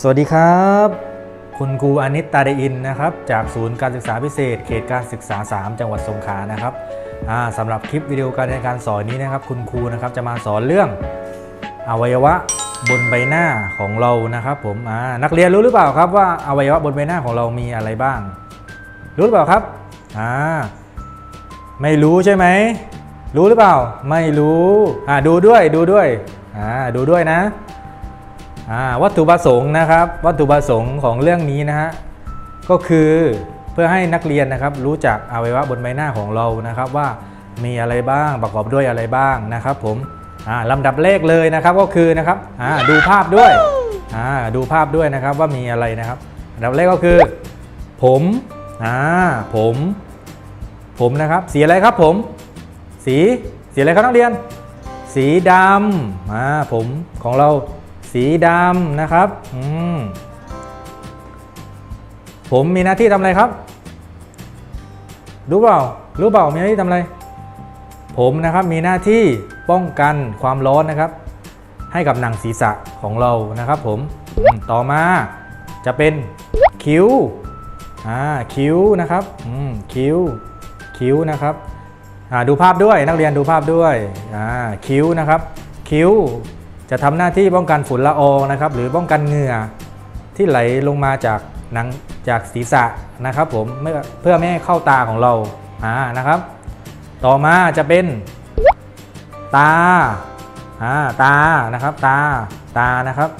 สวัสดีครับ คุณครูอนิตตาเดอินนะครับ จากศูนย์การศึกษาพิเศษ เขตการศึกษา 3 จังหวัดสงขลานะครับสำหรับคลิปวิดีโอการเรียนการสอนนี้นะครับ คุณครูนะครับจะมาสอนเรื่องอวัยวะบนใบหน้าของเรานะครับ ผมนักเรียนรู้หรือเปล่าครับว่าอวัยวะบนใบหน้าของเรามีอะไรบ้าง รู้หรือเปล่าครับอ่าไม่รู้ใช่ไหมรู้หรือเปล่า ไม่รู้อ่าดูด้วยดูด้วยอ่าดูด้วยนะ วัตถุประสงค์นะครับ วัตถุประสงค์ของเรื่องนี้นะฮะก็คือเพื่อให้นักเรียนนะครับรู้จักอวัยวะบนใบหน้าของเรานะครับ ว่ามีอะไรบ้างประกอบด้วยอะไรบ้างนะครับ ผมลำดับเลขเลยนะครับก็คือนะครับดูภาพด้วยดูภาพด้วยนะครับว่ามีอะไรนะครับลำดับเลขก็คือ ผมอผม ผมนะครับ สีอะไรครับผม สีสีอะไรครับนักเรียน สีดำผมของเรา สีดำนะครับมผมมีหน้าที่ทำอะไรครับ รู้เปล่า รู้เปล่ามีหน้าที่ทำอะไร ผมนะครับมีหน้าที่ป้องกันความร้อนนะครับ ให้กับหนังศีรษะของเรานะครับ ผมมต่อมาจะเป็นคิ้วอ่าคิ้วนะครับอืมคิ้วคิ้วนะครับอ่าดูภาพด้วยนักเรียนดูภาพด้วยอ่าคิ้วนะครับ คิ้ว จะทำหน้าที่ป้องกันฝุ่นละอองนะครับ หรือป้องกันเหงื่อที่ไหลลงมาจากหนังจากศีรษะนะครับ ผมเมื่อเพื่อไม่ให้เข้าตาของเราอ่านะครับ ต่อมาจะเป็น ตาอ่าตานะครับ ตาตานะครับ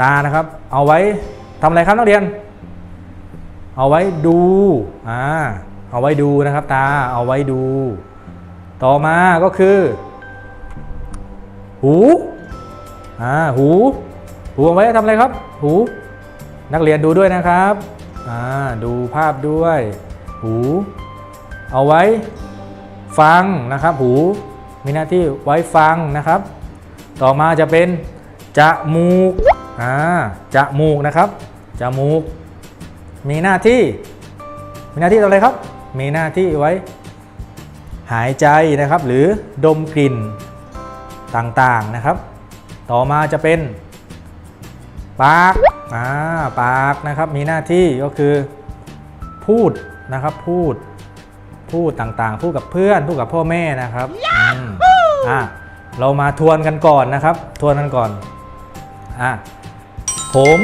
ตานะครับ เอาไว้ทำอะไรครับนักเรียน เอาไว้ดูอ่าเอาไว้ดูนะครับ ตาเอาไว้ดู ต่อมาก็คือ หู อ่าหูหูเอาไว้ทำอะไรครับ หู นักเรียนดูด้วยนะครับอ่าดูภาพด้วย หู เอาไว้ฟังนะครับ หูมีหน้าที่ไว้ฟังนะครับ ต่อมาจะเป็นจมูกอ่าจมูกนะครับจมูก มีหน้าที่ มีหน้าที่ทำอะไรครับ มีหน้าที่ไว้ หายใจนะครับ หรือดมกลิ่นต่างๆนะครับ ต่อมาจะเป็น ปากอ่าปากนะครับมีหน้าที่ก็คือพูดนะครับพูดพูดต่างๆ พูดกับเพื่อนพูดกับพ่อแม่นะครับอืมอะเรามาทวนกันก่อนนะครับ ทวนกันก่อนอะผม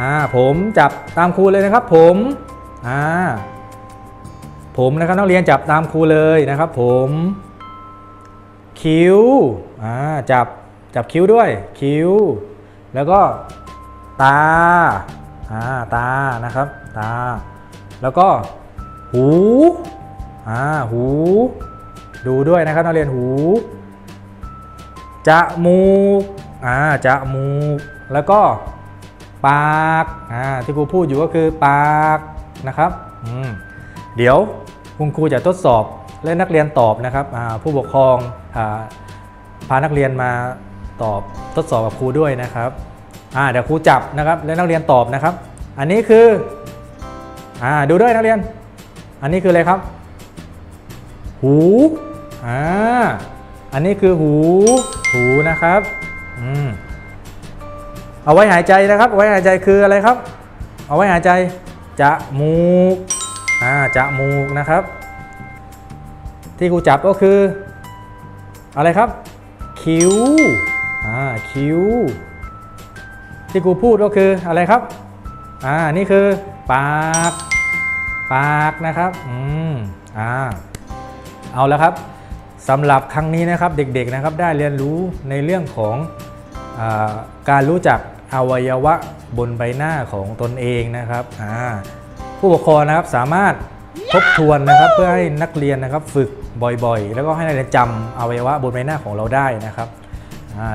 อ่าผมจับตามครูเลยนะครับ ผมอ่าผมนะครับนักเรียนจับตามครูเลยนะครับ ผมคิ้วอ่าจับ จับคิ้วด้วย คิ้ว แล้วก็ตาอ่าตานะครับ ตา แล้วก็หูอ่าหู ดูด้วยนะครับนักเรียนหูจมูกอ่าจมูก แล้วก็ปากอ่าที่ครูพูดอยู่ก็คือปากนะครับอืมเดี๋ยวคุณครูจะทดสอบและนักเรียนตอบนะครับผู้ปกครองอพานักเรียนมา ตอบทดสอบกับครูด้วยนะครับอ่าเดี๋ยวครูจับนะครับและนักเรียนตอบนะครับ อันนี้คืออ่าดูด้วยนักเรียน อันนี้คืออะไรครับ หูอ่าอันนี้คือหูหูนะครับอืมเอาไว้หายใจนะครับเอาไว้หายใจคืออะไรครับ เอาไว้หายใจจะมูกอ่าจะมูกนะครับ ที่ครูจับก็คือ อะไรครับ คิ้ว อ่าคิ้ว ที่ครูพูดก็คืออะไรครับ อ่า นี่คือ ปาก ปากนะครับ อืม อ่า เอาแล้วครับสำหรับครั้งนี้นะครับเด็กๆนะครับได้เรียนรู้ในเรื่องของอาการรู้จักอวัยวะบนใบหน้าของตนเองนะครับอ่าผู้ปกครองนะครับสามารถทบทวนนะครับ เพื่อให้นักเรียนนะครับฝึกบ่อยๆ แล้วก็ให้นักเรียนจำอวัยวะบนใบหน้าของเราได้นะครับ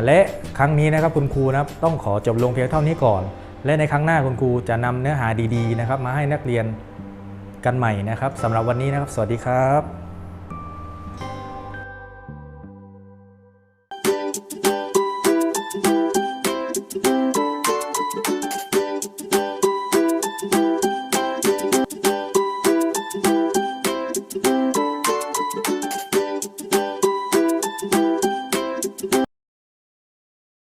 และครั้งนี้นะครับคุณครูนะครับต้องขอจบลงเพียงเท่านี้ก่อน และในครั้งหน้าคุณครูจะนำเนื้อหาดีๆนะครับมาให้นักเรียนกันใหม่นะครับสำหรับวันนี้นะครับ สวัสดีครับ